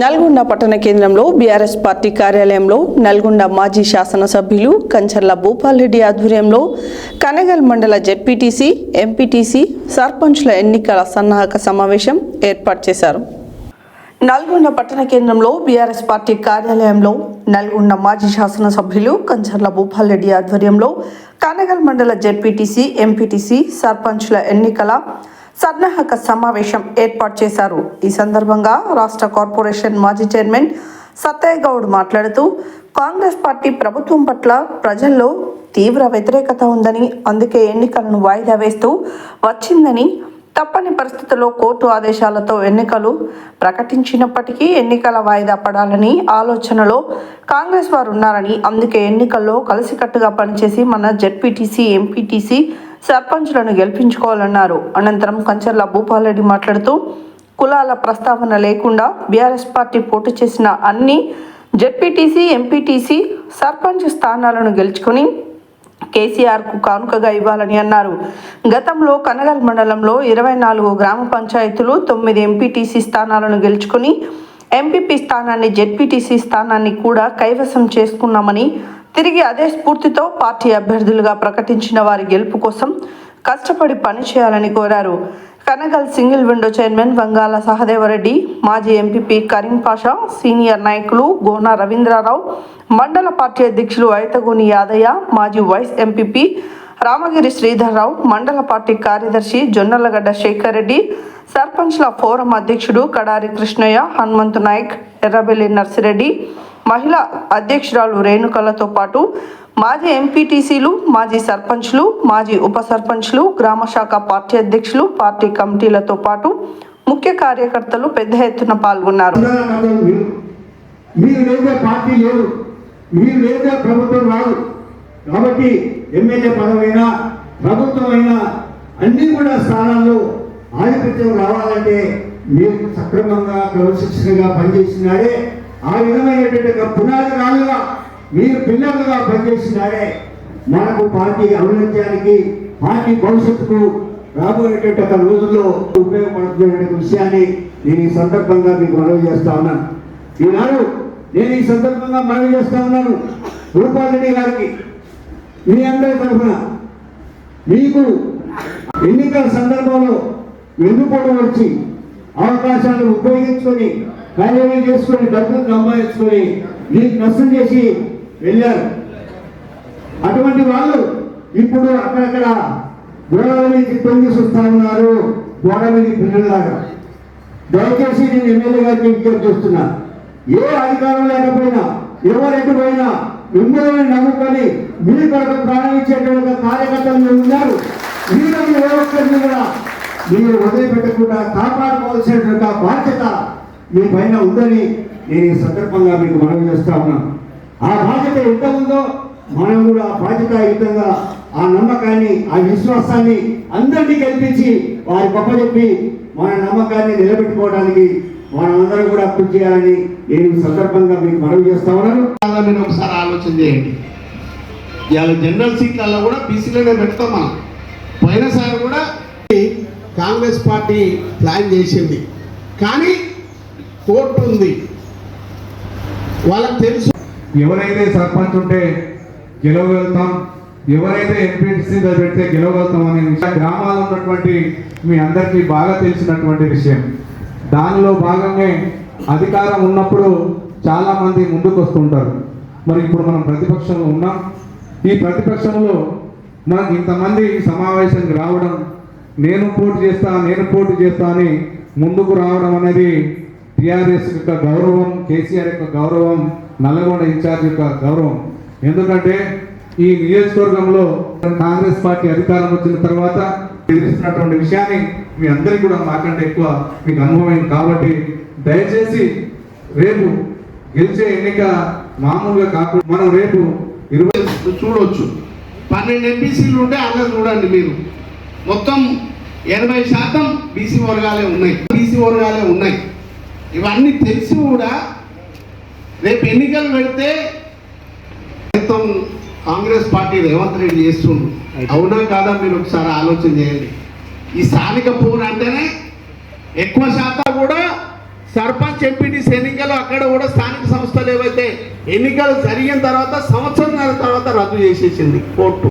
నల్గొండ పట్టణ కేంద్రంలో BRS party కార్యాలయంలో నల్గొండ మాజీ శాసనసభ్యులు కంచర్ల భూపాల్రెడ్డి ఆధ్వర్యంలో కనగల్ మండల జెడ్పీటీసీ ఎంపీటీసీ సర్పంచ్ల ఎన్నికల సన్నాహక సమావేశం ఏర్పాటు చేశారు. నల్గొండ పట్టణ కేంద్రంలో బీఆర్ఎస్ పార్టీ కార్యాలయంలో నల్గొండ మాజీ శాసనసభ్యులు కంచర్ల భూపాల్రెడ్డి ఆధ్వర్యంలో కనగల్ మండల జెడ్పీటీసీ ఎంపీటీసీ సర్పంచ్ల ఎన్నికల సన్నాహక సమావేశం ఏర్పాటు చేశారు. ఈ సందర్భంగా రాష్ట్ర కార్పొరేషన్ మాజీ చైర్మన్ సత్తయ్య గౌడ్ మాట్లాడుతూ కాంగ్రెస్ పార్టీ ప్రభుత్వం పట్ల ప్రజల్లో తీవ్ర వ్యతిరేకత ఉందని అందుకే ఎన్నికలను వాయిదా వేస్తూ వచ్చిందని తప్పని పరిస్థితుల్లో కోర్టు ఆదేశాలతో ఎన్నికలు ప్రకటించినప్పటికీ ఎన్నికల వాయిదా పడాలని ఆలోచనలో కాంగ్రెస్ వారు ఉన్నారని అందుకే ఎన్నికల్లో కలిసికట్టుగా పనిచేసి మన జెడ్పీటీసీ ఎంపీటీసీ సర్పంచ్లను గెలిపించుకోవాలన్నారు. అనంతరం కంచర్ల భూపాలరెడ్డి మాట్లాడుతూ కులాల ప్రస్తావన లేకుండా బీఆర్ఎస్ పార్టీ పోటీ చేసిన అన్ని జెడ్పీటీసీ ఎంపీటీసీ సర్పంచ్ స్థానాలను గెలుచుకొని కేసీఆర్కు కానుకగా ఇవ్వాలని అన్నారు. గతంలో కనగల్ మండలంలో ఇరవై నాలుగు గ్రామ పంచాయతీలు తొమ్మిది ఎంపీటీసీ స్థానాలను గెలుచుకొని ఎంపీపీ స్థానాన్ని జెడ్పీటీసీ స్థానాన్ని కూడా కైవసం చేసుకున్నామని తిరిగి అదే స్ఫూర్తితో పార్టీ అభ్యర్థులుగా ప్రకటించిన వారి గెలుపు కోసం కష్టపడి పనిచేయాలని కోరారు. Kanagal single window chairman Vangala Sahadevareddy మాజీ ఎంపీపీ కరీం పాషా సీనియర్ నాయకులు గోనా రవీంద్రారావు మండల పార్టీ అధ్యక్షులు ఐతగోని యాదయ్య మాజీ వైస్ ఎంపీపీ రామగిరి శ్రీధర్రావు మండల పార్టీ కార్యదర్శి జొన్నలగడ్డ శేఖర్ రెడ్డి సర్పంచ్ల ఫోరం అధ్యక్షుడు కడారి కృష్ణయ్య హనుమంతు నాయక్ ఎర్రబెల్లి నర్సిరెడ్డి మహిళా అధ్యక్షురాలు రేణుకలతో పాటు మాజీ ఎంపీటీసీలు మాజీ సర్పంచ్లు మాజీ ఉప సర్పంచ్లు గ్రామశాఖ పార్టీ అధ్యక్షులు పార్టీ కమిటీలతో పాటు ముఖ్య కార్యకర్తలు పెద్ద ఎత్తున పాల్గొన్నారు. కాబట్టి ఎమ్మెల్యే పదవైనా ప్రభుత్వం అన్ని కూడా స్థానాల్లో ఆధిపత్యం రావాలంటే మీరు సక్రమంగా క్రమశిక్షణగా పనిచేసినారే ఆ విధమైనటువంటి ఒక పునాది రాళ్ళుగా మీరు పిల్లలుగా పనిచేసినారే మనకు పార్టీ ఔన్నత్యానికి పార్టీ భవిష్యత్తుకు రాబోయేటువంటి ఒక రోజుల్లో ఉపయోగపడుతున్న విషయాన్ని నేను ఈ సందర్భంగా మీకు మనవి చేస్తా ఉన్నాను. ఈనాడు నేను ఈ సందర్భంగా మనవి చేస్తా ఉన్నాను రూపారెడ్డి గారికి. మీ అందరి తరఫున మీకు ఎన్నికల సందర్భంలో వెన్నుపోటు వచ్చి అవకాశాలను ఉపయోగించుకొని కార్యాలయం చేసుకొని డబ్బులు సంపాదించుకొని నీకు నష్టం చేసి వెళ్ళారు. అటువంటి వాళ్ళు ఇప్పుడు అక్కడక్కడ గోడల మీద తొంగి చూస్తా ఉన్నారు. గోడ మీద పిల్లలాగా దయచేసి నేను ఎమ్మెల్యే గారికి విజ్ఞప్తి చేస్తున్నా. ఏ అధికారం లేకపోయినా ఎవరెటు పోయినా మిమ్మల్ని నమ్ముకొని మీ కొరకు ప్రాణం కార్యకర్తలు ఉన్నారు. మీరు ఏ ఒక్కరిని కూడా మీరు వదిలిపెట్టకుండా కాపాడుకోవాల్సినటువంటి బాధ్యత మీ పైన ఉందని నేను ఈ సందర్భంగా మీకు మనవి చేస్తా ఉన్నాను ఆ బాధ్యత ఎంత ఉందో మనం కూడా ఆ బాధ్యతాయుతంగా ఆ నమ్మకాన్ని ఆ విశ్వాసాన్ని అందరినీ కల్పించి వారి గొప్ప చెప్పి మన నమ్మకాన్ని నిలబెట్టుకోవడానికి మనందరం కూడా కృషి చేయాలని నేను సందర్భంగా మీకు మనవి చేస్తా ఉన్నాను. కాదా మీరు ఒకసారి ఆలోచన చేయండి. ఇవాళ జనరల్ సీట్లలో కూడా బీసీలోనే పెడతాం మనం. పోయినసారి కూడా కాంగ్రెస్ పార్టీ ప్లాన్ చేసింది. కానీ కోర్టు ఉంది. వాళ్ళకి తెలుసు. ఎవరైతే సర్పంచ్ ఉంటే గెలవగలుగుతాం. ఎవరైతే ఎంపీటీసీ పెడితే గెలవగలుగుతాం అనే విషయం గ్రామాల్లో ఉన్నటువంటి మీ అందరికీ బాగా తెలిసినటువంటి విషయం. దానిలో భాగంగా అధికారం ఉన్నప్పుడు చాలామంది ముందుకు వస్తుంటారు మరి ఇప్పుడు మనం ప్రతిపక్షంలో ఉన్నాం. ఈ ప్రతిపక్షంలో మనకు ఇంతమంది సమావేశానికి రావడం నేను పోటీ చేస్తా నేను పోటీ చేస్తా అని ముందుకు రావడం అనేది టిఆర్ఎస్ యొక్క గౌరవం కేసీఆర్ యొక్క గౌరవం నల్లగొండ ఇన్ఛార్జ్ యొక్క గౌరవం. ఎందుకంటే ఈ నియోజకవర్గంలో కాంగ్రెస్ పార్టీ అధికారం వచ్చిన తర్వాత ఎదురిస్తున్నటువంటి విషయాన్ని మీ అందరికీ కూడా మాకంటే ఎక్కువ మీకు అనుభవమైంది కాబట్టి దయచేసి రేపు గెలిచే ఎన్నిక మామూలుగా కాకుండా మనం రేపు ఇరవై చూడవచ్చు పన్నెండు ఎంపీసీలు ఉంటే అలా చూడండి మీరు. మొత్తం ఎనభై శాతం బీసీ వర్గాలే ఉన్నాయి. బీసీ వర్గాలే ఉన్నాయి. ఇవన్నీ తెలిసి కూడా. రేపు ఎన్నికలు పెడితే మొత్తం కాంగ్రెస్ పార్టీ రేవంత్ రెడ్డి చేస్తుండ్రు అవునా కాదా మీరు ఒకసారి ఆలోచన చేయండి. ఈ స్థానిక పోరు అంటేనే ఎక్కువ శాతం కూడా సర్పంచ్ ఎంపీటీసీ ఎన్నికలు అక్కడ కూడా స్థానిక సంస్థలు ఏవైతే ఎన్నికలు జరిగిన తర్వాత సంవత్సరం తర్వాత రద్దు చేసేసింది కోర్టు.